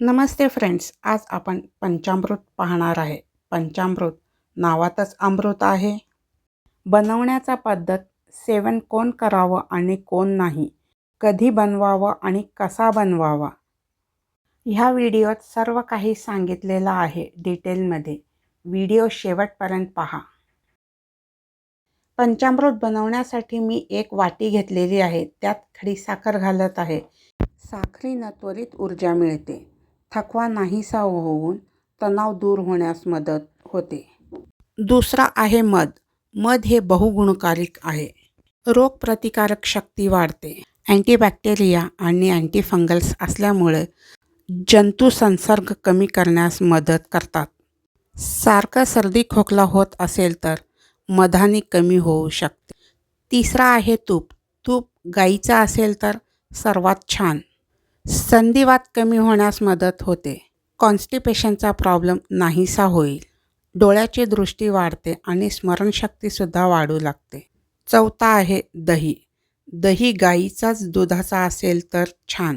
नमस्ते friends आज आपण पंचामृत पाहणार आहे. पंचामृत नावातच अमृत आहे. बनवण्याचा पद्धत सेवन कोण करावं आणि कोण नाही कधी बनवावं आणि कसा बनवावा? ह्या व्हिडिओत सर्व काही सांगितलेलं आहे डिटेलमध्ये. व्हिडिओ शेवटपर्यंत पहा. पंचामृत बनवण्यासाठी मी एक वाटी घेतलेली आहे. त्यात खडी साखर घालत आहे. साखरीनं त्वरित ऊर्जा मिळते. थकवा नाहीसा होऊन तणाव दूर होण्यास मदत होते. दुसरा आहे मध मध हे बहुगुणकारिक आहे. रोगप्रतिकारक शक्ती वाढते. अँटीबॅक्टेरिया आणि अँटीफंगल्स असल्यामुळे जंतू संसर्ग कमी करण्यास मदत करतात. सारखा सर्दी खोकला होत असेल तर मधाने कमी होऊ शकते. तिसरा आहे तूप. तूप गाईचा असेल तर सर्वात छान. संधिवात कमी होण्यास मदत होते. कॉन्स्टिपेशनचा प्रॉब्लेम नाहीसा होईल. डोळ्याची दृष्टी वाढते आणि स्मरणशक्तीसुद्धा वाढू लागते. चौथा आहे दही. दही गाईचाच दुधाचा असेल तर छान.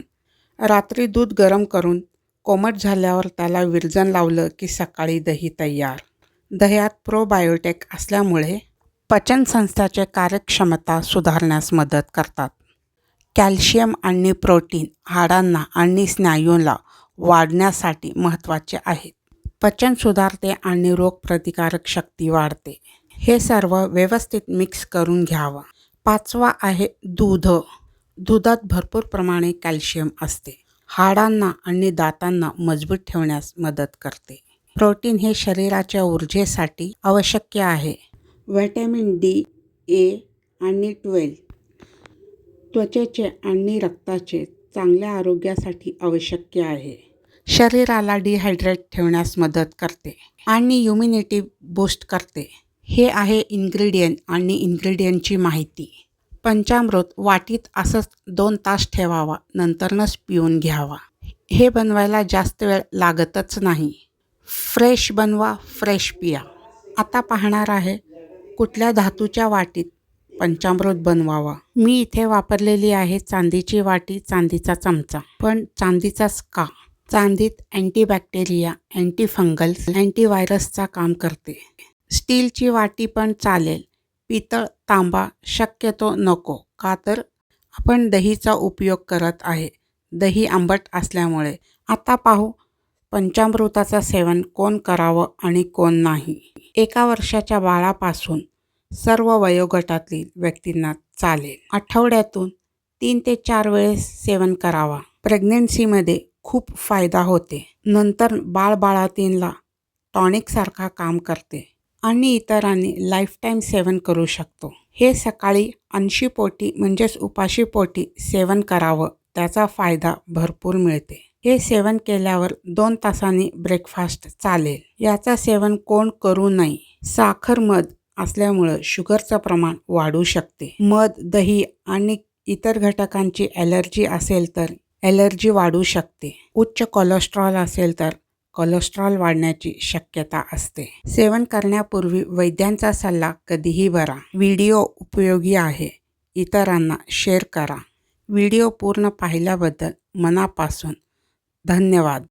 रात्री दूध गरम करून कोमट झाल्यावर त्याला विरजन लावलं की सकाळी दही तयार. दह्यात प्रोबायोटेक असल्यामुळे पचनसंस्थेचे कार्यक्षमता सुधारण्यास मदत करतात. कॅल्शियम आणि प्रोटीन हाडांना आणि स्नायूंना वाढण्यासाठी महत्त्वाचे आहेत. पचन सुधारते आणि रोगप्रतिकारक शक्ती वाढते. हे सर्व व्यवस्थित मिक्स करून घ्यावं. पाचवा आहे दूध. दुधात भरपूर प्रमाणे कॅल्शियम असते. हाडांना आणि दातांना मजबूत ठेवण्यास मदत करते. प्रोटीन हे शरीराच्या ऊर्जेसाठी आवश्यक आहे. व्हिटॅमिन डी ए आणि ट्वेल्व त्वचेचे आणि रक्ताचे चांगल्या आरोग्यासाठी आवश्यक आहे. शरीराला डिहायड्रेट ठेवण्यास मदत करते आणि इम्युनिटी बूस्ट करते. हे आहे इन्ग्रेडियंट आणि इन्ग्रेडियंटची माहिती. पंचामृत वाटीत असंच दोन तास ठेवावा नंतरनच पिऊन घ्यावा. हे बनवायला जास्त वेळ लागतच नाही. फ्रेश बनवा फ्रेश पिया. आता पाहणार आहे कुठल्या धातूच्या वाटीत पंचामृत बनवावा. मी इथे वापरलेली आहे चांदीची वाटी चांदीचा चमचा. पण चांदीचाच का चांदीत अँटीबॅक्टेरिया अँटीफंगल्स अँटीव्हायरसचा काम करते. स्टीलची वाटी पण चालेल. पितळ तांबा शक्यतो नको का तर आपण दहीचा उपयोग करत आहे. दही आंबट असल्यामुळे. आता पाहू पंचामृताचं सेवन कोण करावं आणि कोण नाही. एका वर्षाच्या बाळापासून सर्व वयोगटातील व्यक्तींना चालेल. आठवड्यातून तीन ते चार वेळेस सेवन करावा. प्रेग्नेन्सीमध्ये खूप फायदा होते. नंतर बाळबाळातींला टॉनिकसारखा काम करते आणि इतरांनी लाईफटाईम सेवन करू शकतो. हे सकाळी ऐंशी पोटी म्हणजेच उपाशी पोटी सेवन करावं त्याचा फायदा भरपूर मिळते. हे सेवन केल्यावर दोन तासांनी ब्रेकफास्ट चालेल. याचं सेवन कोण करू नये. साखर मध असल्यामुळं शुगरचं प्रमाण वाढू शकते. मध दही आणि इतर घटकांची ॲलर्जी असेल तर ॲलर्जी वाढू शकते. उच्च कोलेस्ट्रॉल असेल तर कोलेस्ट्रॉल वाढण्याची शक्यता असते. सेवन करण्यापूर्वी वैद्यांचा सल्ला कधीही भरा. व्हिडिओ उपयोगी आहे. इतरांना शेअर करा. व्हिडिओ पूर्ण पाहिल्याबद्दल मनापासून धन्यवाद.